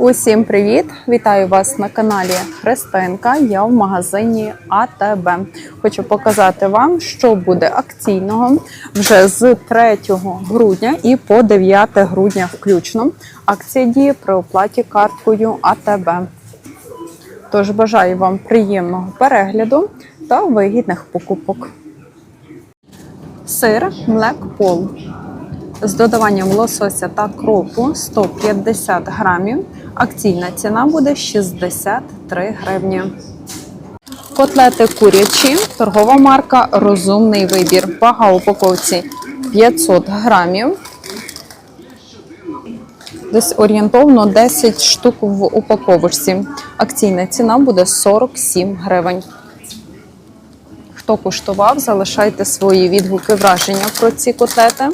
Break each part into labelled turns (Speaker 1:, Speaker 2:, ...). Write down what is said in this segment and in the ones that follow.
Speaker 1: Усім привіт! Вітаю вас на каналі Христинка. Я в магазині АТБ. Хочу показати вам, що буде акційного вже з 3 грудня і по 9 грудня включно. Акція діє при оплаті карткою АТБ. Тож бажаю вам приємного перегляду та вигідних покупок. Сир Млекпол з додаванням лосося та кропу 150 грамів. Акційна ціна буде 63 гривні. Котлети курячі, торгова марка Розумний вибір. Вага упаковці 500 грамів. Десь орієнтовно 10 штук в упаковочці. Акційна ціна буде 47 гривень. Хто куштував, залишайте свої відгуки враження про ці котлети.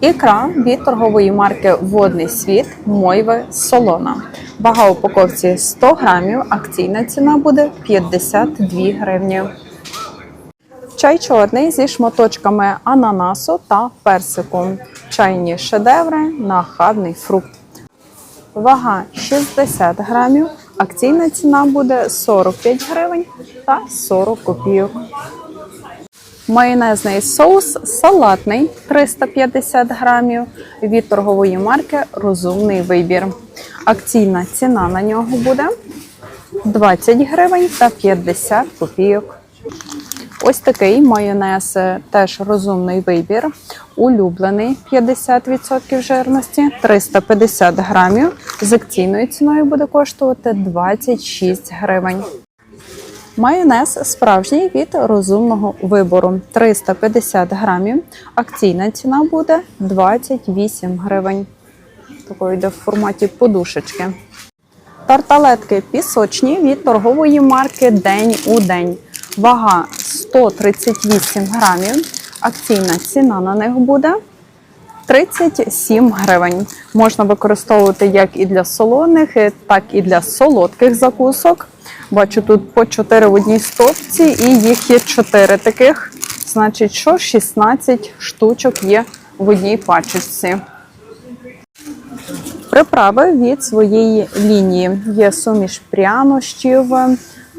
Speaker 1: Ікра від торгової марки Водний світ Мойви Солона. Вага упаковці 100 грамів. Акційна ціна буде 52 гривні. Чай чорний зі шматочками ананасу та персику. Чайні шедеври, нахабний фрукт. Вага 60 грамів. Акційна ціна буде 45 гривень та 40 копійок. Майонезний соус салатний 350 грамів від торгової марки Розумний вибір. Акційна ціна на нього буде 20 гривень та 50 копійок. Ось такий майонез теж розумний вибір. Улюблений 50% жирності, 350 грамів. З акційною ціною буде коштувати 26 гривень. Майонез справжній від розумного вибору 350 грамів. Акційна ціна буде 28 гривень. Такою йде в форматі подушечки. Тарталетки пісочні від торгової марки День у день. Вага 138 грамів. Акційна ціна на них буде 37 гривень. Можна використовувати як і для солоних, так і для солодких закусок. Бачу тут по 4 в одній стопці, і їх є 4 таких. Значить, що 16 штучок є в одній пачечці. Приправи від своєї лінії. Є суміш прянощів,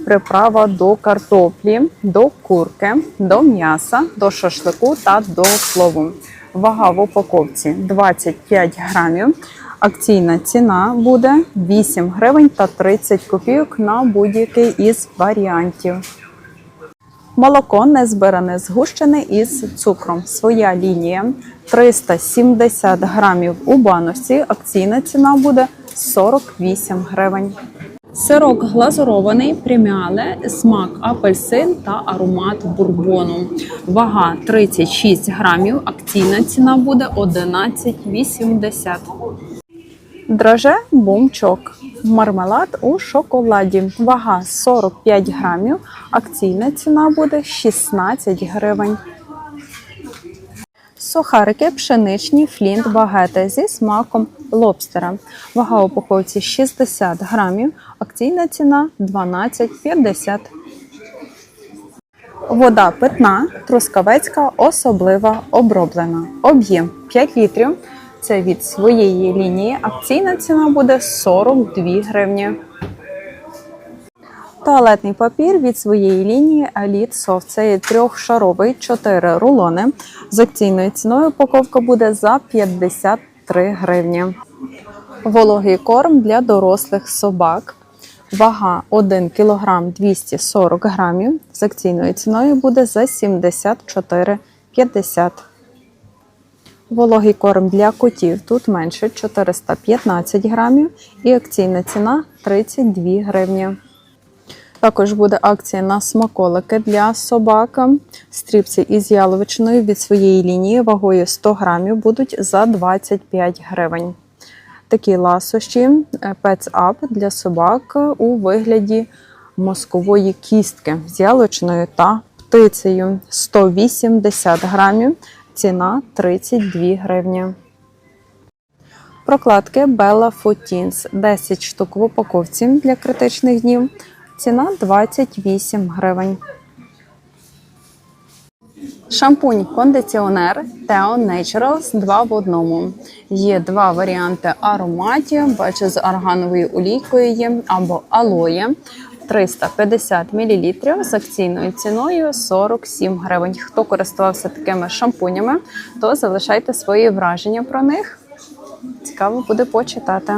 Speaker 1: приправа до картоплі, до курки, до м'яса, до шашлику та до плову. Вага в упаковці 25 грамів. Акційна ціна буде 8 гривень та 30 копійок на будь-який із варіантів. Молоко незбиране згущене із цукром. Своя лінія 370 грамів у баночці. Акційна ціна буде 48 гривень. Сирок глазурований, преміале, смак апельсин та аромат бурбону. Вага 36 грамів. Акційна ціна буде 11,80. Драже бумчок. Мармелад у шоколаді. Вага 45 грамів. Акційна ціна буде 16 гривень. Сухарики пшеничні флінт багети зі смаком лобстера. Вага упаковці 60 грамів. Акційна ціна 12,50. Вода питна, трускавецька, особлива, оброблена. Об'єм 5 літрів. Це від своєї лінії. Акційна ціна буде 42 гривні. Туалетний папір від своєї лінії Elite Soft. Це є трьохшаровий, 4 рулони. З акційною ціною упаковка буде за 53 гривні. Вологий корм для дорослих собак. Вага 1 кг 240 грамів. З акційною ціною буде за 74,50. Вологий корм для котів тут менше 415 грамів і акційна ціна 32 гривні. Також буде акція на смаколики для собак. Стріпці із яловичиною від своєї лінії вагою 100 грамів будуть за 25 гривень. Такі ласощі Up для собак у вигляді мозкової кістки з яловичиною та птицею 180 грамів. Ціна 32 гривні. Прокладки Bella Footins 10 штук в упаковці для критичних днів. Ціна 28 гривень. Шампунь кондиціонер Teo Naturals 2 в одному. Є два варіанти ароматів. Бачу, з органовою олійкою є або алоє. 350 мл з акційною ціною 47 гривень. Хто користувався такими шампунями, то залишайте свої враження про них. Цікаво буде почитати.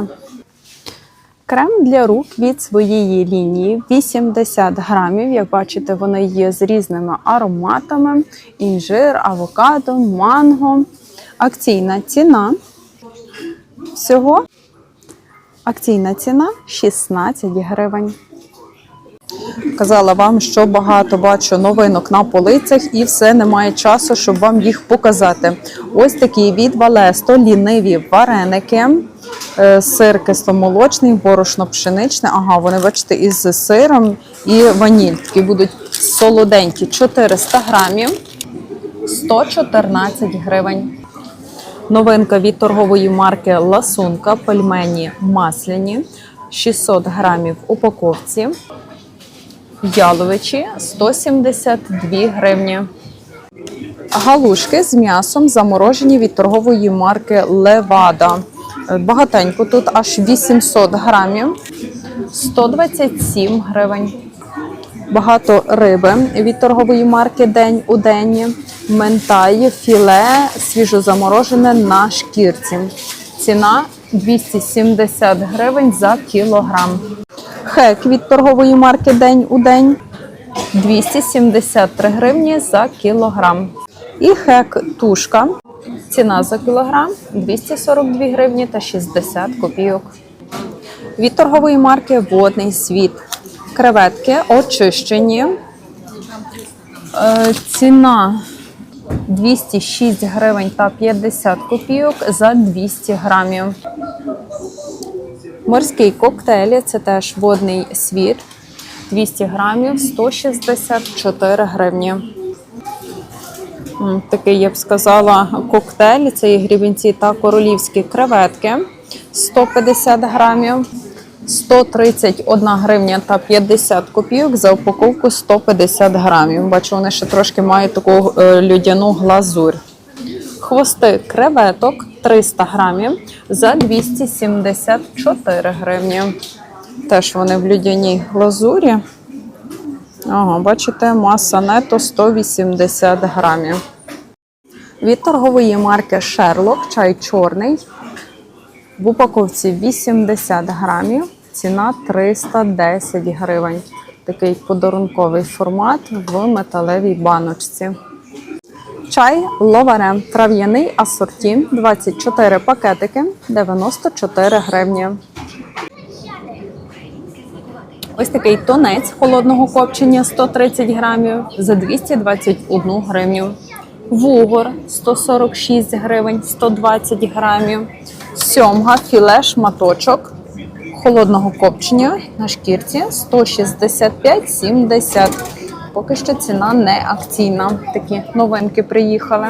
Speaker 1: Крем для рук від своєї лінії 80 грамів. Як бачите, вони є з різними ароматами: інжир, авокадо, манго. Акційна ціна всього. Акційна ціна 16 гривень. Казала вам, що багато бачу новинок на полицях і все немає часу, щоб вам їх показати. Ось такі від Валесто ліниві вареники, е, сир кисломолочний, борошно пшеничне. Ага, вони бачите, із сиром і ваніль. Такі будуть солоденькі 400 грамів, 114 гривень. Новинка від торгової марки Ласунка, пельмені масляні, 600 грамів упаковці. Яловичі 172 гривні. Галушки з м'ясом заморожені від торгової марки Левада. Багатенько тут аж 800 грамів, 127 гривень. Багато риби від торгової марки День у день. Ментай, філе свіжозаморожене на шкірці. Ціна 270 гривень за кілограм. Хек від торгової марки День у день 273 гривні за кілограм. І хек тушка. Ціна за кілограм 242 гривні та 60 копійок. Від торгової марки Водний світ. Креветки очищені. Е, ціна 206 гривень та 50 копійок за 200 грамів. Морський коктейль це теж водний світ. 200 грамів 164 гривні. Такий, я б сказала, коктейль. Це є грібінці та королівські креветки 150 грамів. 131 гривня та 50 копійок за упаковку 150 грамів. Бачу, вони ще трошки мають таку е, людяну глазурь. Хвости креветок 300 грамів за 274 гривні. Теж вони в людяній глазурі. Ага, бачите, маса нето 180 грамів. Від торгової марки Sherlock чай чорний. В упаковці 80 грамів, ціна 310 гривень. Такий подарунковий формат в металевій баночці. Чай ловаре трав'яний асорті 24 пакетики 94 гривні. Ось такий тонець холодного копчення 130 грамів за 221 гривню. Вугор 146 гривень 120 грамів. Сьомга філе шматочок холодного копчення на шкірці 165,70. Поки що ціна не акційна. Такі новинки приїхали.